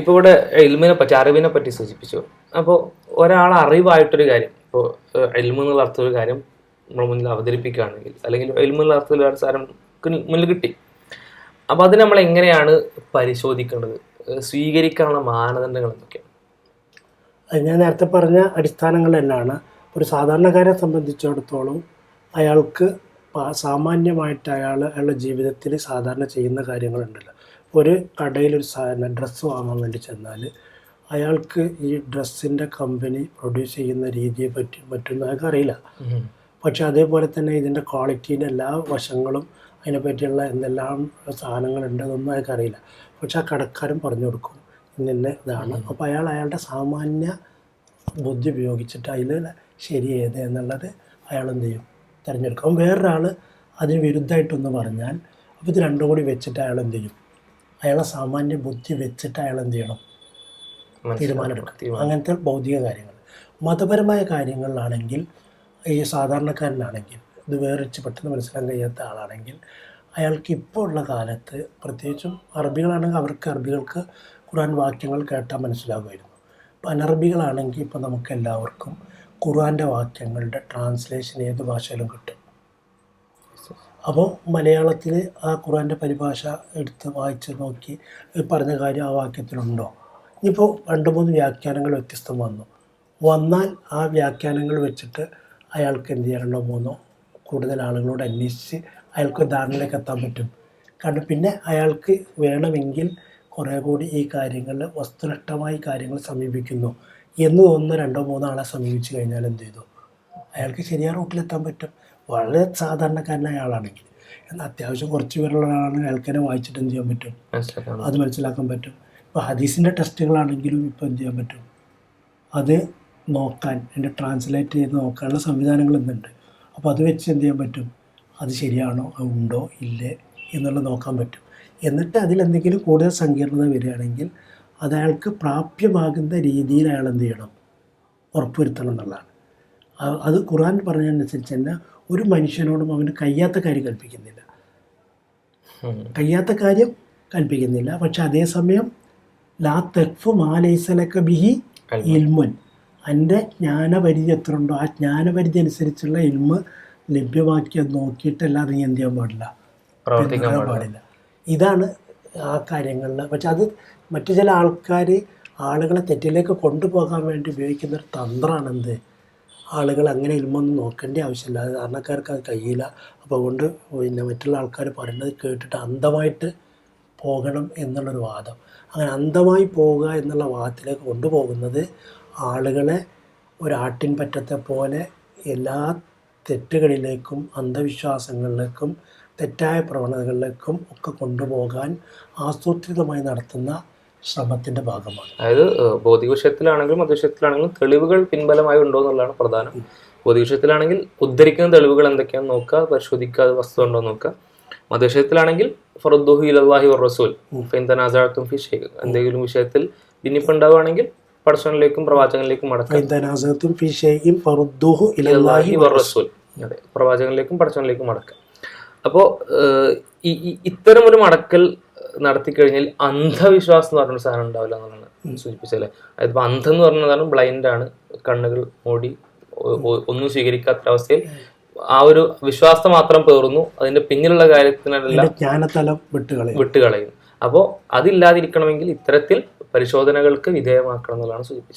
ഇപ്പൊ ഇവിടെ എൽമിനെ പറ്റി അറിവിനെ പറ്റി സൂചിപ്പിച്ചു. അപ്പോൾ ഒരാൾ അറിവായിട്ടൊരു കാര്യം ഇപ്പോൾ എൽമ എന്നുള്ള അർത്ഥം ഒരു കാര്യം നമ്മുടെ മുന്നിൽ അവതരിപ്പിക്കുകയാണെങ്കിൽ അല്ലെങ്കിൽ എൽമ എന്നുള്ള അർത്ഥത്തിൽ ഒരു സാധനം മുന്നിൽ കിട്ടി. അപ്പോൾ അത് നമ്മൾ എങ്ങനെയാണ് പരിശോധിക്കേണ്ടത്? സ്വീകരിക്കാനുള്ള മാനദണ്ഡങ്ങൾ എന്തൊക്കെയാണ്? ഞാൻ നേരത്തെ പറഞ്ഞ അടിസ്ഥാനങ്ങൾ തന്നെയാണ്. ഒരു സാധാരണക്കാരെ സംബന്ധിച്ചിടത്തോളം അയാൾക്ക് സാമാന്യമായിട്ട് അയാൾ അയാളുടെ ജീവിതത്തിൽ സാധാരണ ചെയ്യുന്ന കാര്യങ്ങളുണ്ടല്ലോ. ഒരു കടയിൽ ഒരു സാധനം ഡ്രസ്സ് വാങ്ങാൻ വേണ്ടി ചെന്നാൽ അയാൾക്ക് ഈ ഡ്രസ്സിന്റെ കമ്പനി പ്രൊഡ്യൂസ് ചെയ്യുന്ന രീതിയെ പറ്റി മറ്റൊന്നും അയാൾക്ക് അറിയില്ല. പക്ഷെ അതേപോലെ തന്നെ ഇതിന്റെ ക്വാളിറ്റീന്റെ എല്ലാ വശങ്ങളും അതിനെപ്പറ്റിയുള്ള എന്തെല്ലാം സാധനങ്ങളുണ്ട് അതൊന്നും അയാൾക്ക് അറിയില്ല. പക്ഷെ ആ കടക്കാരൻ പറഞ്ഞു കൊടുക്കും ഇന്ന ഇതാണ്. അപ്പോൾ അയാൾ അയാളുടെ സാമാന്യ ബുദ്ധി ഉപയോഗിച്ചിട്ട് അതിൽ ശരി ഏത് എന്നുള്ളത് അയാൾ എന്ത് ചെയ്യും? തിരഞ്ഞെടുക്കും. വേറൊരാൾ അതിന് വിരുദ്ധമായിട്ടൊന്ന് പറഞ്ഞാൽ അപ്പോൾ ഇത് രണ്ടും കൂടി വെച്ചിട്ട് അയാൾ എന്ത് ചെയ്യും? അയാളെ സാമാന്യ ബുദ്ധി വെച്ചിട്ട് അയാൾ എന്ത് ചെയ്യണം? തീരുമാനമെടുക്കും അങ്ങനത്തെ ഭൗതിക കാര്യങ്ങൾ. മതപരമായ കാര്യങ്ങളിലാണെങ്കിൽ ഈ സാധാരണക്കാരനാണെങ്കിൽ ഇത് വേറിച്ച് പെട്ടെന്ന് മനസ്സിലാക്കാൻ കഴിയാത്ത ആളാണെങ്കിൽ അയാൾക്ക് ഇപ്പോൾ ഉള്ള കാലത്ത് പ്രത്യേകിച്ചും അറബികളാണെങ്കിൽ അവർക്ക് അറബികൾക്ക് ഖുർആൻ വാക്യങ്ങൾ കേട്ടാൽ മനസ്സിലാകുമായിരുന്നു ഇപ്പം അനറബികളാണെങ്കിൽ ഇപ്പോൾ നമുക്ക് എല്ലാവർക്കും ഖുർആന്റെ വാക്യങ്ങളുടെ ട്രാൻസ്ലേഷൻ ഏത് ഭാഷയിലും കിട്ടും. അപ്പോൾ മലയാളത്തിൽ ആ ഖുറാന്റെ പരിഭാഷ എടുത്ത് വായിച്ച് നോക്കി പറഞ്ഞ കാര്യം ആ വാക്യത്തിലുണ്ടോ? ഇനിയിപ്പോൾ രണ്ട് മൂന്ന് വ്യാഖ്യാനങ്ങൾ വ്യത്യസ്തം വന്നു. വന്നാൽ ആ വ്യാഖ്യാനങ്ങൾ വെച്ചിട്ട് അയാൾക്ക് എന്ത് ചെയ്യാനുണ്ടോ മൂന്നോ കൂടുതൽ ആളുകളോട് അന്വേഷിച്ച് അയാൾക്ക് ധാരണയിലേക്ക് എത്താൻ പറ്റും. കാരണം പിന്നെ അയാൾക്ക് വേണമെങ്കിൽ കുറേ കൂടി ഈ കാര്യങ്ങളിൽ വസ്തുനിഷ്ഠമായി കാര്യങ്ങൾ സമീപിക്കുന്നു എന്ന് തോന്നുന്ന രണ്ടോ മൂന്നോ ആളെ സമീപിച്ച് കഴിഞ്ഞാൽ എന്ത് ചെയ്തു? അയാൾക്ക് ശരിയായ റൂട്ടിലെത്താൻ പറ്റും. വളരെ സാധാരണക്കാരനായ ആളാണെങ്കിൽ. എന്നാൽ അത്യാവശ്യം കുറച്ച് പേരുള്ള ആളാണെങ്കിൽ ആൾക്കാരെ വായിച്ചിട്ട് എന്ത് ചെയ്യാൻ പറ്റും? അത് മനസ്സിലാക്കാൻ പറ്റും. ഇപ്പോൾ ഹദീസിന്റെ ടെസ്റ്റുകളാണെങ്കിലും ഇപ്പോൾ എന്ത് ചെയ്യാൻ പറ്റും? അത് നോക്കാൻ എന്റെ ട്രാൻസ്ലേറ്റ് ചെയ്ത് നോക്കാനുള്ള സംവിധാനങ്ങൾ ഇന്നുണ്ട്. അപ്പോൾ അത് വെച്ച് എന്ത് ചെയ്യാൻ പറ്റും? അത് ശരിയാണോ? അത് ഉണ്ടോ? ഇല്ലേ? എന്നുള്ളത് നോക്കാൻ പറ്റും. എന്നിട്ട് അതിലെന്തെങ്കിലും കൂടുതൽ സങ്കീർണത വരികയാണെങ്കിൽ അത് അയാൾക്ക് പ്രാപ്യമാകുന്ന രീതിയിൽ അയാൾ എന്ത് ചെയ്യണം? ഉറപ്പുവരുത്തണം എന്നുള്ളതാണ്. അത് ഖുറാൻ പറഞ്ഞതനുസരിച്ച് തന്നെ ഒരു മനുഷ്യനോടും അവന് കഴിയാത്ത കാര്യം കൽപ്പിക്കുന്നില്ല. കഴിയാത്ത കാര്യം കൽപ്പിക്കുന്നില്ല. പക്ഷെ അതേസമയം ലാ തെഫ് മാലൈസലക്ക ബിഹി. ഇൽമുൻ. എന്റെ ജ്ഞാനപരിധി എത്ര ഉണ്ടോ ആ ജ്ഞാനപരിധി അനുസരിച്ചുള്ള ഇൽമ് ലഭ്യമാക്കിയത് നോക്കിയിട്ടല്ലാതെ നീ എന്ത് ചെയ്യാൻ പാടില്ല? പ്രവർത്തിക്കാൻ പാടില്ല. ഇതാണ് ആ കാര്യങ്ങളിൽ പക്ഷെ അത് മറ്റു ചില ആൾക്കാർ ആളുകളെ തെറ്റിലേക്ക് കൊണ്ടുപോകാൻ വേണ്ടി ഉപയോഗിക്കുന്ന ഒരു തന്ത്രമാണ് എന്ത് ആളുകൾ അങ്ങനെ ഇൽമൊന്നും നോക്കേണ്ട ആവശ്യമില്ല. അത് കാരണക്കാർക്ക് അത് കഴിയില്ല. അപ്പോൾ അതുകൊണ്ട് പിന്നെ മറ്റുള്ള ആൾക്കാർ പറയുന്നത് കേട്ടിട്ട് അന്ധമായിട്ട് പോകണം എന്നുള്ളൊരു വാദം. അങ്ങനെ അന്ധമായി പോവുക എന്നുള്ള വാദത്തിലേക്ക് കൊണ്ടുപോകുന്നത് ആളുകളെ ഒരാട്ടിൻ പറ്റത്തെ പോലെ എല്ലാ തെറ്റുകളിലേക്കും അന്ധവിശ്വാസങ്ങളിലേക്കും തെറ്റായ പ്രവണതകളിലേക്കും ഒക്കെ കൊണ്ടുപോകാൻ ആസൂത്രിതമായി നടത്തുന്ന ശ്രമത്തിന്റെ ഭാഗമാണ്. അതായത് ഏഹ്, ഭൗതിക വിഷയത്തിലാണെങ്കിലും മതവിഷയത്തിലാണെങ്കിലും തെളിവുകൾ പിൻബലമായി ഉണ്ടോ എന്നുള്ളതാണ് പ്രധാനം. ഭൗതിക വിഷയത്തിലാണെങ്കിൽ ഉദ്ധരിക്കുന്ന തെളിവുകൾ എന്തൊക്കെയാണെന്ന് നോക്കുക പരിശോധിക്കുക അത് വസ്തു ഉണ്ടോ നോക്കുക. മതവിഷയത്തിലാണെങ്കിൽ ഫറുദ്ദുഹു ഇലല്ലാഹി റസൂൽ എന്തെങ്കിലും വിഷയത്തിൽ ഭിന്നിപ്പുണ്ടാവുകയാണെങ്കിൽ പടച്ചവനിലേക്കും പ്രവാചകനിലേക്കും മടക്കുക. ഫൈന്ദനാസത്തും ഫി ഷൈഇൻ ഫറുദ്ദുഹു ഇലല്ലാഹി റസൂൽ അതെ പ്രവാചകനിലേക്കും പടച്ചവനിലേക്കും മടക്കുക. അപ്പോൾ ഇത്തരം ഒരു മടക്കൽ നടത്തി കഴിഞ്ഞാൽ അന്ധവിശ്വാസം എന്ന് പറഞ്ഞൊരു സാധനം ഉണ്ടാവില്ല എന്നുള്ളതാണ് സൂചിപ്പിച്ചത്. അതായത് ഇപ്പൊ അന്ധം എന്ന് പറഞ്ഞതാണ് ബ്ലൈൻഡ് ആണ്. കണ്ണുകൾ മൂടി ഒന്നും സ്വീകരിക്കാത്ത അവസ്ഥയിൽ ആ ഒരു വിശ്വാസം മാത്രം പേറുന്നു. അതിന്റെ പിന്നിലുള്ള കാര്യത്തിനെല്ലാം ജ്ഞാനതലം വിട്ടുകളയും. അപ്പോൾ അതില്ലാതിരിക്കണമെങ്കിൽ ഇത്തരത്തിൽ പരിശോധനകൾക്ക് വിധേയമാക്കണം എന്നുള്ളതാണ് സൂചിപ്പിച്ചത്.